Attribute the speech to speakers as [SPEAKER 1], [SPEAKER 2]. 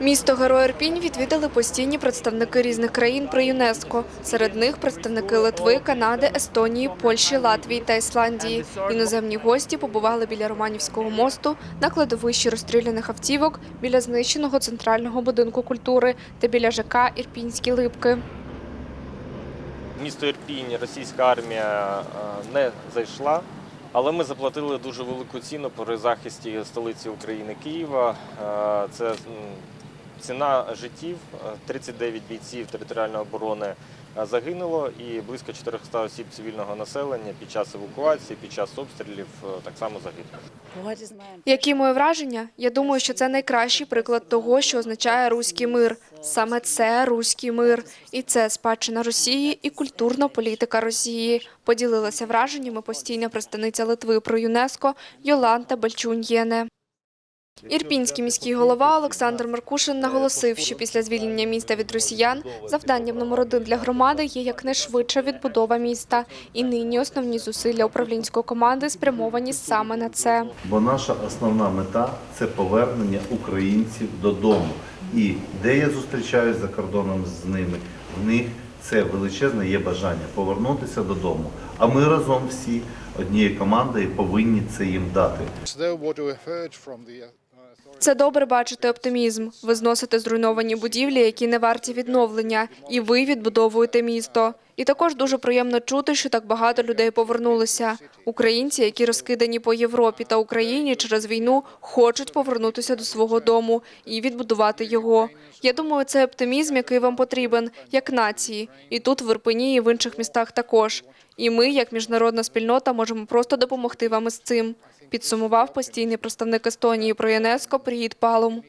[SPEAKER 1] Місто Герой Ірпінь відвідали постійні представники різних країн при ЮНЕСКО. Серед них представники Литви, Канади, Естонії, Польщі, Латвії та Ісландії. Іноземні гості побували біля Романівського мосту, на кладовищі розстріляних автівок, біля знищеного центрального будинку культури та біля ЖК Ірпінські липки.
[SPEAKER 2] Місто Ірпінь російська армія е, не зайшла, але ми заплатили дуже велику ціну при захисті столиці України Києва. Е, Це ціна життів. Е, 39 бійців територіальної оборони е, загинуло і близько 400 осіб цивільного населення під час евакуації, під час обстрілів е, так само загинуло.
[SPEAKER 1] Які мої враження? Я думаю, що це найкращий приклад того, що означає руський мир. Саме це руський мир, і це спадщина Росії і культурна політика Росії. Поділилася враженнями постійна представниця Литви про ЮНЕСКО Йоланта Бальчунь-Єне. Ірпінський міський голова Олександр Маркушин наголосив, що після звільнення міста від росіян завданням номер один для громади є якнайшвидша відбудова міста. І нині основні зусилля управлінської команди спрямовані саме на це.
[SPEAKER 3] Бо наша основна мета це повернення українців додому. І де я зустрічаюсь за кордоном з ними, в них це величезне є бажання повернутися додому. А ми разом всі однією командою повинні це їм дати.
[SPEAKER 1] Це добре бачити оптимізм. Ви зносите зруйновані будівлі, які не варті відновлення, і ви відбудовуєте місто. І також дуже приємно чути, що так багато людей повернулися. Українці, які розкидані по Європі та Україні через війну, хочуть повернутися до свого дому і відбудувати його. Я думаю, це оптимізм, який вам потрібен, як нації, і тут в Ірпені, і в інших містах також. І ми, як міжнародна спільнота, можемо просто допомогти вам із цим. Підсумував постійний представник Естонії про ЮНЕСКО Прігід Палум.